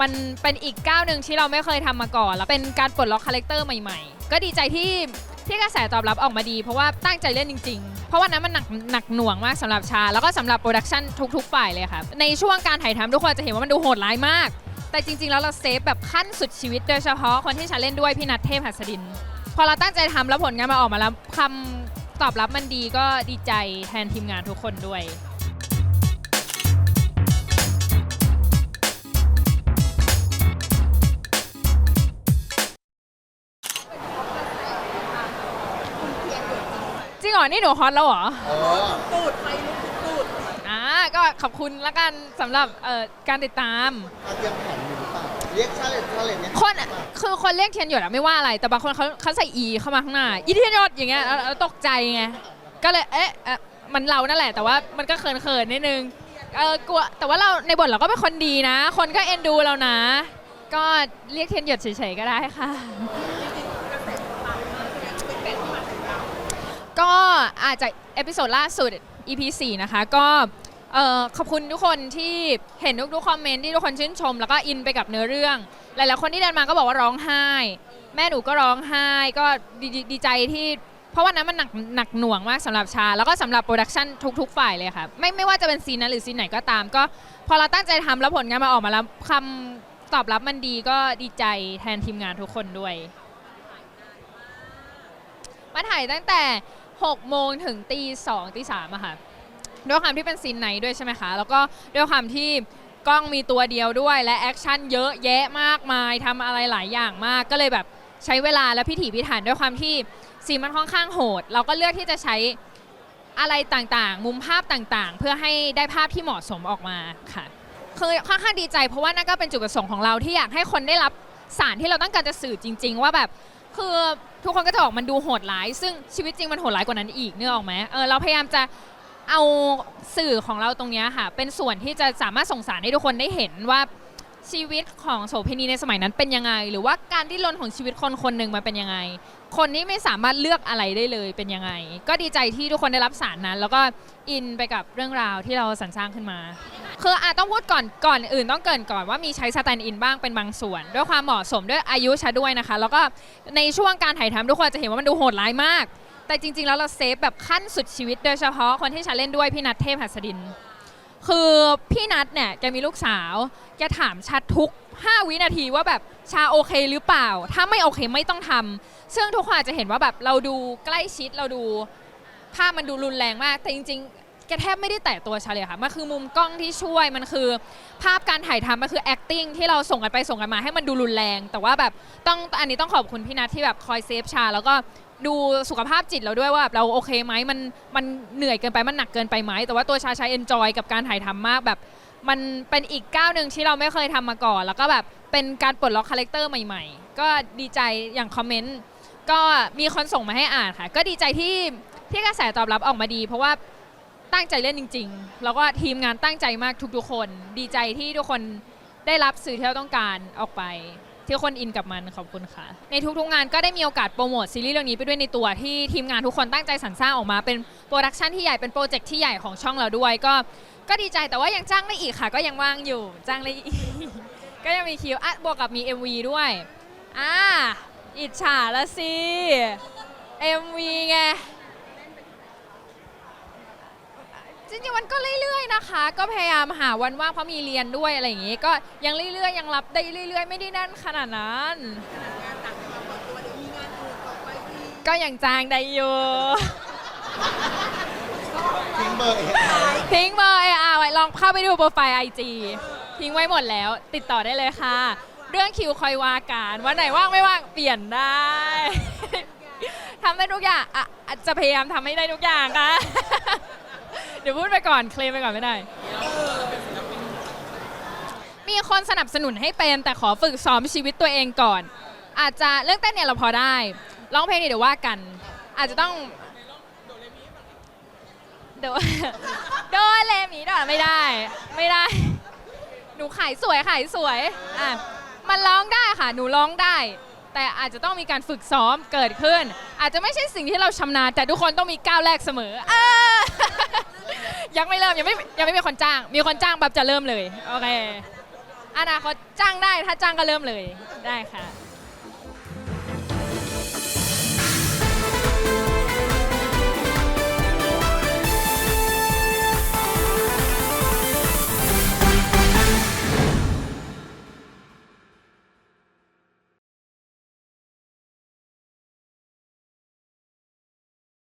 มันเป็นอีกก้าวหนึ่งที่เราไม่เคยทำมาก่อน แล้วเป็นการปลดล็อกคาแรคเตอร์ใหม่ๆ ก็ดีใจที่ที่กระแสตอบรับออกมาดี เพราะว่าตั้งใจเล่นจริง ๆ เพราะว่านั้นมันหนักหนักหน่วงมากสำหรับชา แล้วก็สำหรับโปรดักชันทุกๆฝ่ายเลยค่ะในช่วงการถ่ายทำทุกคนจะเห็นว่ามันดูโหดร้ายมาก แต่จริงๆ แล้วเราเซฟแบบขั้นสุดชีวิตโดยเฉพาะคนที่ชาเล่นด้วยพี่นัทเทพหัสดิน พอเราตั้งใจทำแล้วผลงานมาออกมาแล้วคำตอบรับมันดีก็ดีใจแทนทีมงานทุกคนด้วย อนี่หนูฮอตแล้วเหรอเอออ่าก็ขอบคุณละกันสำหรับเอ่อการติดตาม อาเตรียมแผนอยู่หรือเปล่าเรียกชาเลนชาเลนเนี่ยคนคือคนเรียกเทียนหยดอะไม่ว่าอะไร แต่บางคนเขาเขาใส่อีเข้ามาข้างหน้าอีเทียนหยดอย่างเงี้ยแล้วแล้วตกใจไงก็เลยเอ๊ะเอ่อมันเรานั่นแหละ แต่ว่ามันก็เขินเขินๆนิดนึงเออกลัวแต่ว่าเราในบทเราก็เป็นคนดีนะ คนก็เอ็นดูเรานะ ก็เรียกเทียนหยดเฉยๆก็ได้ค่ะ ก็อาจจะเอพิโซดล่าสุด EP 4 นะคะ ก็เอ่อขอบคุณทุกคนที่เห็นทุกๆคอมเมนต์ที่ทุกคนชื่นชม แล้วก็อินไปกับเนื้อเรื่อง หลายๆคนที่เดินมาก็บอกว่าร้องไห้ แม่หนูก็ร้องไห้ ก็ดีดีใจที่ เพราะว่านั้นมันหนักหนักหน่วงมากสำหรับชา แล้วก็สำหรับโปรดักชันทุก ๆ ฝ่ายเลยค่ะ ไม่ไม่ว่าจะเป็นซีนนั้นหรือซีนไหนก็ตาม ก็พอเราตั้งใจทำแล้วผลงานมาออกมาแล้วคำตอบรับมันดีก็ดีใจแทนทีมงานทุกคนด้วย มาถ่ายตั้งแต่ 6โมงถึงตี2ตี3อะค่ะด้วยความที่เป็นซีนไหนด้วยใช่ไหมคะ แล้วก็ด้วยความที่กล้องมีตัวเดียวด้วยและแอคชั่นเยอะแยะมากมายทำอะไรหลายอย่างมากก็เลยแบบใช้เวลาและพิถีพิถันด้วยความที่ซีนมันค่อนข้างโหด เราก็เลือกที่จะใช้อะไรต่างๆ มุมภาพต่างๆ เพื่อให้ได้ภาพที่เหมาะสมออกมาค่ะคือค่อนข้างดีใจเพราะว่านั่นก็เป็นจุดประสงค์ของเราที่อยากให้คนได้รับสารที่เราต้องการจะสื่อจริง ๆ ว่าแบบคือ ทุกคนก็จะบอกมันดูโหดร้าย ซึ่งชีวิตจริงมันโหดร้ายกว่านั้นอีกเนื้อออกไหมเออเราพยายามจะเอาสื่อของเราตรงนี้ค่ะ เป็นส่วนที่จะสามารถส่งสารให้ทุกคนได้เห็นว่าชีวิตของโสเภณีในสมัยนั้นเป็นยังไง หรือว่าการที่ลนของชีวิตคนคนหนึ่งมันเป็นยังไง คนที่ไม่สามารถเลือกอะไรได้เลยเป็นยังไง ก็ดีใจที่ทุกคนได้รับสารนั้น แล้วก็อินไปกับเรื่องราวที่เราสรรสร้างขึ้นมา คืออาจต้องพูดก่อนก่อนอื่นต้องเกรินก่อนว่ามีใช้สแตนด์อินบ้างเป็นบางส่วน ด้วยความเหมาะสมด้วยอายุชาด้วยนะคะ แล้วก็ในช่วงการถ่ายทำทุกคนจะเห็นว่ามันดูโหดร้ายมาก แต่จริง ๆ แล้วเราเซฟแบบขั้นสุดชีวิต โดยเฉพาะคนที่ชาเล่นด้วยพี่นัทเทพหัสดิน คือพี่นัทเนี่ยแกมีลูกสาวแกถามชัดทุก 5 วินาทีว่าแบบชาโอเคหรือเปล่า ถ้าไม่โอเคไม่ต้องทำซึ่งทุกคนอาจจะเห็นว่าแบบเราดูใกล้ชิดเราดูภาพมันดูรุนแรงมาก แต่จริงๆ แกแทบไม่ได้แตะตัวชาเลยค่ะมันคือมุมกล้องที่ช่วยมันคือ ภาพการถ่ายทำมันคือ acting ที่เราส่งกันไปส่งกันมาให้มันดูรุนแรง แต่ว่าแบบต้องอันนี้ต้องขอบคุณพี่นัทที่แบบคอยเซฟชา แล้วก็ดูสุขภาพจิตเราด้วยว่าแบบเราโอเคไหมมันมันเหนื่อยเกินไปมันหนักเกินไปไหมแต่ว่าตัวชาใช้ enjoy กับการถ่ายทำมากแบบ มันเป็นอีกก้าวหนึ่งที่เราไม่เคยทำมาก่อน แล้วก็แบบเป็นการปลดล็อกคาแรคเตอร์ใหม่ๆ ก็ดีใจอย่างคอมเมนต์ก็มีคนส่งมาให้อ่านค่ะ ก็ดีใจที่ที่กระแสตอบรับออกมาดี เพราะว่า ตั้งใจเล่นจริง ๆ แล้วก็ทีมงานตั้งใจมากทุกๆคน ดีใจที่ทุกคนได้รับสื่อที่เราต้องการออกไป ที่คนอินกับมันขอบคุณค่ะ ในทุกๆงานก็ได้มีโอกาสโปรโมทซีรีส์เรื่องนี้ไปด้วยในตัวที่ทีมงานทุกคนตั้งใจสรรสร้างออกมา เป็นโปรดักชันที่ใหญ่เป็นโปรเจกต์ที่ใหญ่ของช่องเราด้วย ก็ก็ดีใจแต่ว่ายังจ้างได้อีกค่ะ ก็ยังว่างอยู่จ้างได้อีก ก็ยังมีคิวอะบวกกับมี MV ด้วยอ่าอิจฉาละสิ MV ไง จริงๆ มันก็เรื่อยๆนะคะ ก็พยายามหาวันว่างเพราะมีเรียนด้วยอะไรอย่างงี้ ก็ยังเรื่อยๆ ยังรับได้เรื่อย ๆ ไม่ได้แน่นขนาดนั้น ก็ยังจ้างได้อยู่ ทิ้งเบอร์เองทิ้งเบอร์เออาไว้ลองเข้าไปดูโปรไฟล์ไอจีทิ้งไว้หมดแล้ว ติดต่อได้เลยค่ะ เรื่องคิวคอยว่าการวันไหนว่างไม่ว่างเปลี่ยนได้ ทำได้ทุกอย่างอะอะจะพยายามทำให้ได้ทุกอย่างค่ะ เดี๋ยวพูดไปก่อนเคลมไปก่อนไม่ได้ มีคนสนับสนุนให้เป็นแต่ขอฝึกซ้อมชีวิตตัวเองก่อน อาจจะเรื่องเต้นเนี่ยเราพอได้ร้องเพลงเนี่ยเดี๋ยวว่ากัน อาจจะต้องโดโดเลมีดอไม่ได้ ไม่ได้ หนูขายสวยขายสวยอะมันร้องได้ค่ะ หนูร้องได้ แต่อาจจะต้องมีการฝึกซ้อมเกิดขึ้น อาจจะไม่ใช่สิ่งที่เราชำนาญแต่ทุกคนต้องมีก้าวแรกเสมอ เออ ยังไม่เริ่มยังไม่ยังไม่มีคนจ้าง มีคนจ้างแบบจะเริ่มเลย โอเคอนาคตจ้างได้ถ้าจ้างก็เริ่มเลยได้ค่ะ